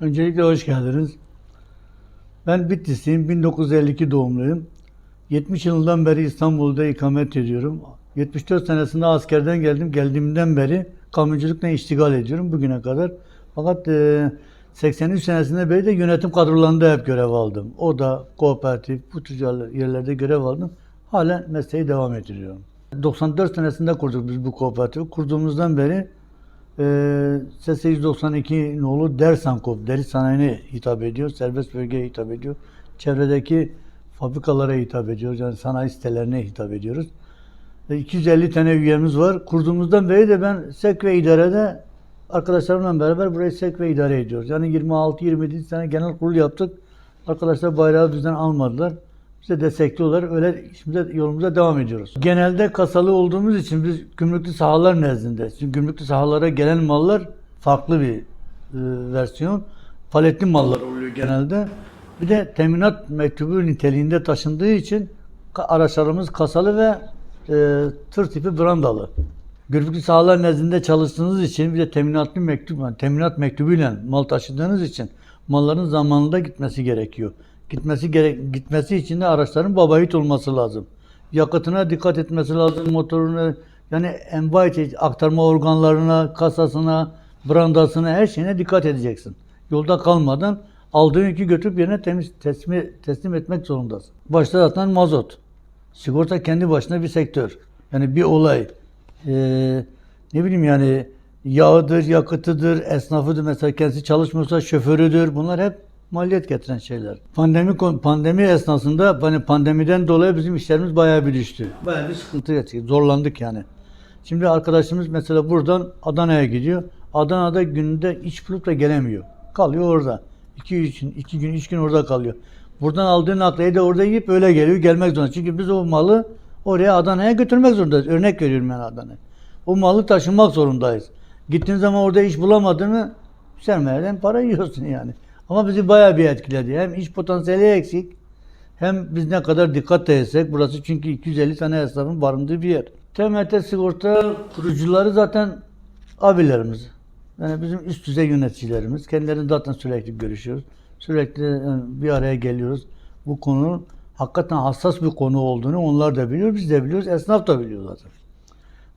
Öncelikle hoş geldiniz. Ben Bitlisliyim, 1952 doğumluyum. 70 yılından beri İstanbul'da ikamet ediyorum. 74 senesinde askerden geldim. Geldiğimden beri kamyonculukla iştigal ediyorum bugüne kadar. Fakat e, 83 senesinde beri de yönetim kadrolarında hep görev aldım. O da kooperatif, bu tür yerlerde görev aldım. Hala mesleği devam ettiriyorum. 94 senesinde kurduk biz bu kooperatifi. Kurduğumuzdan beri ee, SS 192 nolu Dersankop, deri sanayine hitap ediyor, serbest bölgeye hitap ediyor. Çevredeki fabrikalara hitap ediyoruz, yani sanayi sitelerine hitap ediyoruz. Ee, 250 tane üyemiz var. Kurduğumuzdan beri de ben SEK ve idarede arkadaşlarımla beraber burayı SEK ve idare ediyoruz. Yani 26-27 tane genel kurul yaptık. Arkadaşlar bayrağı bizden almadılar. Bize destekliyorlar. Öyle işimize, yolumuza devam ediyoruz. Genelde kasalı olduğumuz için biz gümrüklü sahalar nezdinde. Çünkü gümrüklü sahalara gelen mallar farklı bir e, versiyon. Paletli mallar oluyor genelde. Bir de teminat mektubu niteliğinde taşındığı için araçlarımız kasalı ve e, tır tipi brandalı. Gümrüklü sahalar nezdinde çalıştığınız için bir de teminatlı mektup, yani teminat mektubuyla mal taşıdığınız için malların zamanında gitmesi gerekiyor. Gitmesi gerek gitmesi için de araçların babayit olması lazım. Yakıtına dikkat etmesi lazım, motoruna yani envai aktarma organlarına, kasasına, brandasına her şeyine dikkat edeceksin. Yolda kalmadan aldığın yükü götürüp yerine temiz teslim, teslim etmek zorundasın. Başta zaten mazot. Sigorta kendi başına bir sektör. Yani bir olay. Ee, ne bileyim yani yağıdır, yakıtıdır, esnafıdır. Mesela kendisi çalışmıyorsa şoförüdür. Bunlar hep maliyet getiren şeyler. Pandemi pandemi esnasında hani pandemiden dolayı bizim işlerimiz bayağı bir düştü. Bayağı bir sıkıntı yaşadık. Zorlandık yani. Şimdi arkadaşımız mesela buradan Adana'ya gidiyor. Adana'da günde iç bulup da gelemiyor. Kalıyor orada. İki, üç, gün, iki gün, üç gün orada kalıyor. Buradan aldığı nakliyeyi de orada yiyip öyle geliyor, gelmek zorunda. Çünkü biz o malı oraya Adana'ya götürmek zorundayız. Örnek veriyorum ben Adana'ya. O malı taşımak zorundayız. Gittiğin zaman orada iş bulamadığını sermayeden para yiyorsun yani. Ama bizi bayağı bir etkiledi. Hem iş potansiyeli eksik hem biz ne kadar dikkat etsek burası çünkü 250 tane esnafın barındığı bir yer. TMT sigorta kurucuları zaten abilerimiz. Yani bizim üst düzey yöneticilerimiz. Kendilerini zaten sürekli görüşüyoruz. Sürekli yani bir araya geliyoruz. Bu konu hakikaten hassas bir konu olduğunu onlar da biliyor, biz de biliyoruz, esnaf da biliyor zaten.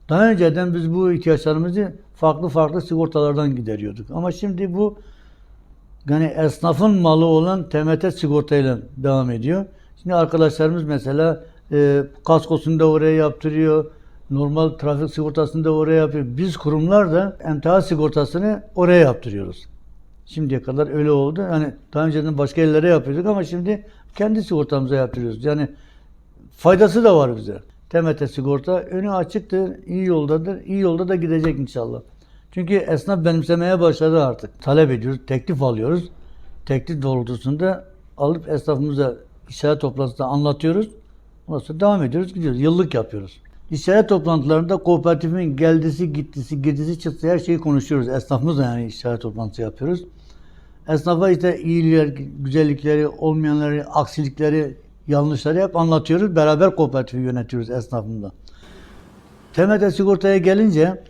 Daha önceden biz bu ihtiyaçlarımızı farklı farklı sigortalardan gideriyorduk. Ama şimdi bu yani esnafın malı olan TMT sigortayla devam ediyor. Şimdi arkadaşlarımız mesela e, kaskosunu da oraya yaptırıyor. Normal trafik sigortasını da oraya yapıyor. Biz kurumlar da emtia sigortasını oraya yaptırıyoruz. Şimdiye kadar öyle oldu. Yani daha önceden başka yerlere yapıyorduk ama şimdi kendi sigortamıza yaptırıyoruz. Yani faydası da var bize. TMT sigorta önü açıktır, iyi yoldadır. iyi yolda da gidecek inşallah. Çünkü esnaf benimsemeye başladı artık. Talep ediyoruz, teklif alıyoruz. Teklif doğrultusunda alıp esnafımıza işaret toplantısında anlatıyoruz. Ondan sonra devam ediyoruz, gidiyoruz. Yıllık yapıyoruz. İşaret toplantılarında kooperatifin geldisi, gittisi, girdisi, çıktısı her şeyi konuşuyoruz. Esnafımızla yani işaret toplantısı yapıyoruz. Esnafa işte iyilikler, güzellikleri, olmayanları, aksilikleri, yanlışları hep anlatıyoruz. Beraber kooperatifi yönetiyoruz esnafımla. TMT sigortaya gelince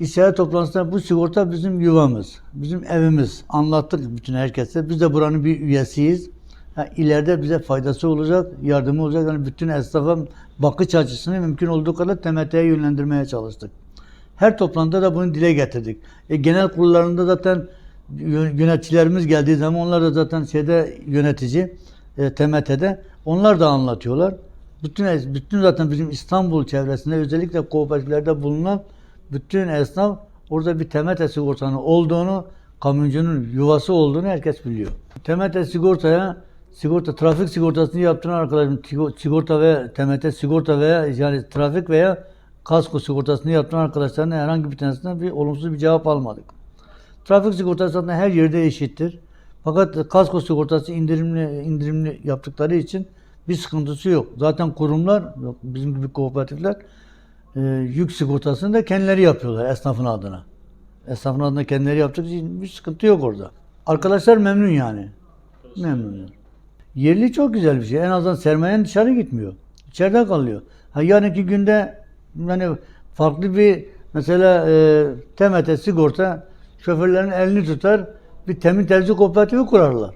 İşçiler toplantısında bu sigorta bizim yuvamız, bizim evimiz. Anlattık bütün herkese. Biz de buranın bir üyesiyiz. Ha, ileride bize faydası olacak, yardımı olacak. Yani bütün esnafa bakış açısını mümkün olduğu kadar TMT'ye yönlendirmeye çalıştık. Her toplantıda da bunu dile getirdik. E, genel kurullarında zaten yö- yöneticilerimiz geldiği zaman onlar da zaten şeyde yönetici e, TMT'de onlar da anlatıyorlar. Bütün bütün zaten bizim İstanbul çevresinde özellikle kooperatiflerde bulunan bütün esnaf orada bir TMT sigortanın olduğunu, kamyoncunun yuvası olduğunu herkes biliyor. TMT sigortaya sigorta trafik sigortasını yaptıran arkadaşım sigo- sigorta ve TMT sigorta veya yani trafik veya kasko sigortasını yaptıran arkadaşların herhangi bir tanesinden bir olumsuz bir cevap almadık. Trafik sigortası zaten her yerde eşittir. Fakat kasko sigortası indirimli indirimli yaptıkları için bir sıkıntısı yok. Zaten kurumlar, bizim gibi kooperatifler e, yük sigortasını da kendileri yapıyorlar esnafın adına. Esnafın adına kendileri yaptığı için bir sıkıntı yok orada. Arkadaşlar memnun yani. Memnun. Yerli çok güzel bir şey. En azından sermayen dışarı gitmiyor. İçeride kalıyor. Ha yarınki günde yani farklı bir mesela e, TMT sigorta şoförlerin elini tutar. bir temin tercih kooperatifi kurarlar.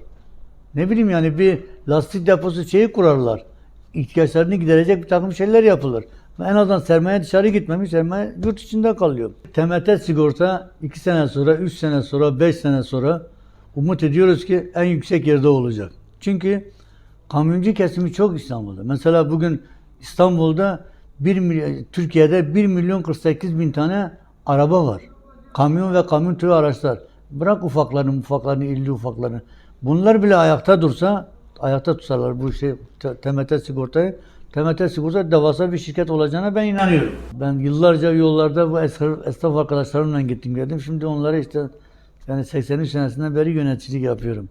Ne bileyim yani bir lastik deposu şeyi kurarlar. İhtiyaçlarını giderecek bir takım şeyler yapılır. En azından sermaye dışarı gitmemiş, sermaye yurt içinde kalıyor. TMT sigorta 2 sene sonra, 3 sene sonra, 5 sene sonra umut ediyoruz ki en yüksek yerde olacak. Çünkü kamyoncu kesimi çok İstanbul'da. Mesela bugün İstanbul'da 1 milyon, Türkiye'de 1 milyon 48 bin tane araba var. Kamyon ve kamyon türü araçlar. Bırak ufaklarını, ufaklarını, illi ufaklarını. Bunlar bile ayakta dursa, ayakta tutsalar bu T- TMT sigortayı, TMT sigorta devasa bir şirket olacağına ben inanıyorum. Ben yıllarca yollarda bu esnaf, arkadaşlarımla gittim geldim. Şimdi onlara işte yani 83 senesinden beri yöneticilik yapıyorum.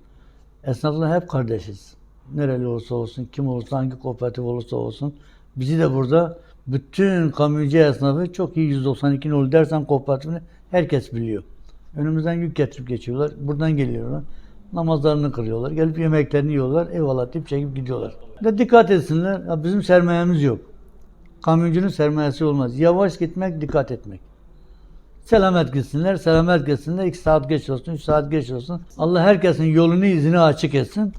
Esnafla hep kardeşiz. Nereli olursa olsun, kim olursa, hangi kooperatif olursa olsun. Bizi de burada bütün kamyoncu esnafı çok iyi 192 nolu dersen kooperatifini herkes biliyor. Önümüzden yük getirip geçiyorlar. Buradan geliyorlar. Namazlarını kılıyorlar. Gelip yemeklerini yiyorlar. Eyvallah deyip çekip gidiyorlar. De dikkat etsinler. Ya bizim sermayemiz yok. Kamyoncunun sermayesi olmaz. Yavaş gitmek, dikkat etmek. Selamet gitsinler, selamet gitsinler. 2 saat geç olsun, 3 saat geç olsun. Allah herkesin yolunu, izini açık etsin.